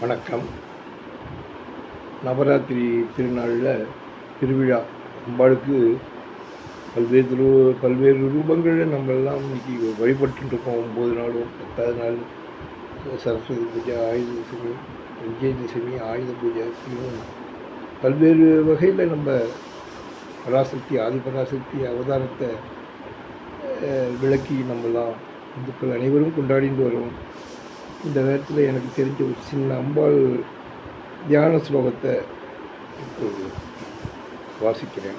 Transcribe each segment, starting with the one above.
வணக்கம். நவராத்திரி திருநாளில் திருவிழா அம்பாளுக்கு பல்வேறு ரூ பல்வேறு ரூபங்களில் நம்ம எல்லாம் இன்னைக்கு வழிபட்டுட்டு இருக்கோம். ஒம்பது நாளும் பத்தாவது நாள் சரஸ்வதி பூஜை ஆயுத தசமி விஜயதசமி ஆயுத பூஜை பல்வேறு வகையில் நம்ம பராசக்தி ஆதிபராசக்தி அவதாரத்தை விளக்கி நம்மலாம் இந்துக்கள் அனைவரும் கொண்டாடிட்டு வரோம் இந்த நேரத்தில் எனக்கு தெரிஞ்ச ஒரு சின்ன அம்பாள் தியான ஸ்லோகத்தை இப்போது வாசிக்கிறேன்.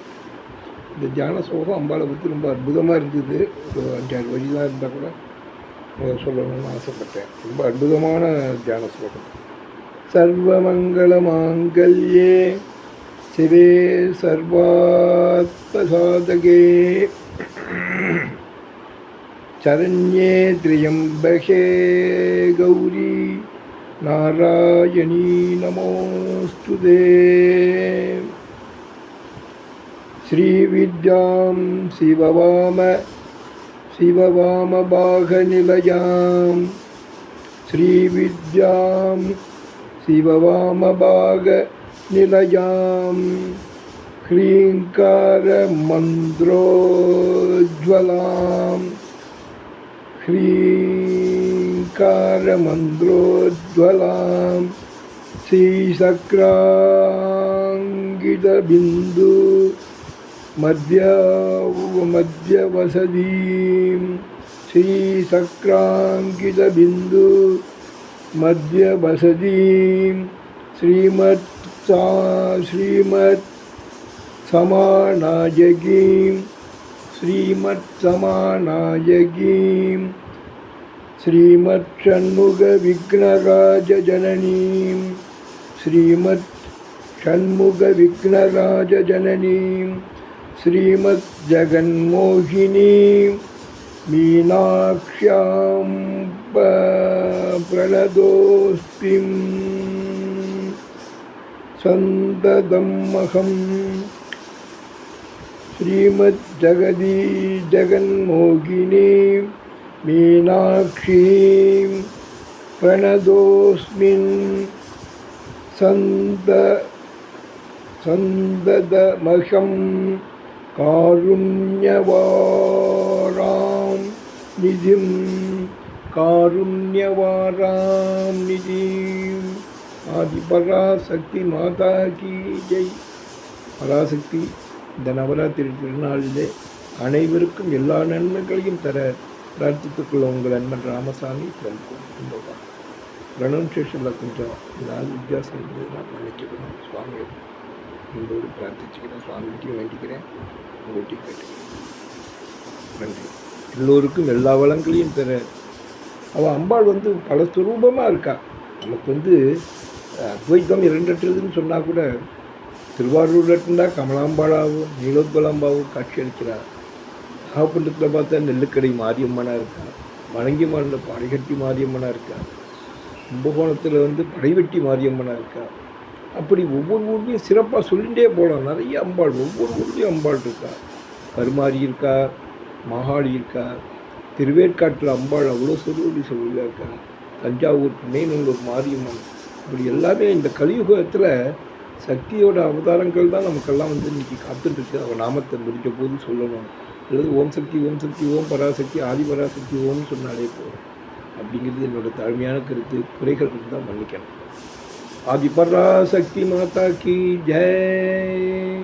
இந்த தியான ஸ்லோகம் அம்பாளை பற்றி ரொம்ப அற்புதமாக இருந்தது. ஒரு அஞ்சாறு வரி தான் இருந்தால் கூட அதை சொல்லணும்னு ஆசைப்பட்டேன். ரொம்ப அற்புதமான தியான ஸ்லோகம். சர்வமங்கள மாங்கல்யே சிவே சர்வாத்ம சாதகே. சரண்யே திரியம்பகே கௌரி நாராயணீ நமோஸ்துதே ஸ்ரீவித்யாம் சிவவாம சிவவாமபாகநிலையாம் ஸ்ரீவித்யாம் சிவவாமபாகநிலையாம் ह्रीङ्कारमन्त्रोज्ज्वलाम् ह्रीङ्कारमन्त्रोज्ज्वलां श्रीसक्राङ्गितबिन्दु मध्य मध्यवसतीं श्रीसक्राङ्कितबिन्दु मध्यवसतीं श्रीमत् सा श्रीमत् समानायकीं श्रीमत्समानायकीं श्रीमत्षण्मुखविघ्नराजजननीं श्रीमत् षण्मुखविघ्नराजजननीं श्रीमज्जगन्मोहिनीं मीनाक्ष्यां प- प्रणतोऽस्मिं श्रीमद जगदी जगन्मोहिनी मीनाक्षी प्रणदोस्मिन् सन्द सन्ददमहं कारुण्यवारां निधिं कारुण्यवारां निधिं आदि पराशक्ति माता की जय। पराशक्ति। இந்த நவராத்திரி திருநாளிலே அனைவருக்கும் எல்லா நன்மைகளையும் தர பிரார்த்தித்துக் கொள்ள உங்கள் அன்பன் ராமசாமி கும்பகோணம் ப்ரனவுன்சேஷனில் கொஞ்சம் நாள் வித்தியாசம் இருந்ததுன்னா மன்னிச்சுக்கணும் சுவாமி உங்களோடு பிரார்த்திச்சுக்கிறேன். சுவாமிகிட்டையும் வேண்டிக்கிறேன். உங்கள்கிட்டையும் கேட்டுக்கிறேன் நன்றி. எல்லோருக்கும் எல்லா வளங்களையும் தர. அவள் அம்பாள் வந்து பல சுரூபமாக இருக்கா. நமக்கு வந்து அத்வைத்தம் இரண்டற்றதுன்னு சொன்னால் கூட திருவாரூரில் இருந்தால் கமலாம்பாளாவும் நீலோத்பலாம்பாவும் காட்சி அளிக்கிறார். நாகப்பட்டினத்தில் பார்த்தா நெல்லுக்கடை மாரியம்மனாக இருக்கா வணங்கிமாரில் பாடைகட்டி மாரியம்மனாக இருக்கார். கும்பகோணத்தில் வந்து படைவெட்டி மாரியம்மனாக இருக்கார். அப்படி ஒவ்வொரு ஊர்லேயும் சிறப்பாக சொல்லிகிட்டே போகலாம் நிறைய அம்பாள் ஒவ்வொரு ஊர்லேயும் அம்பாள் இருக்கா கருமாரி இருக்கா மகாளி இருக்கா திருவேற்காட்டில் அம்பாள் அவ்வளோ சொல்லி சொல்லியாக இருக்கா தஞ்சாவூர் ஒரு மாரியம்மன். இப்படி எல்லாமே இந்த கலியுகத்தில் சக்தியோட அவதாரங்கள் தான் நமக்கெல்லாம் வந்து இன்னைக்கு காத்துட்ருக்கு அவள் நாமத்தை முடிக்க போது சொல்லணும். அல்லது ஓம் சக்தி ஓம் சக்தி ஓம் பராசக்தி ஆதி பராசக்தி ஓம்னு சொன்னாலே போதும். அப்படிங்கிறது என்னோட தாழ்மையான கருத்து. குறைகள் இருந்தால் மன்னிக்கணும். ஆதி பராசக்தி மாதா கி ஜெய்.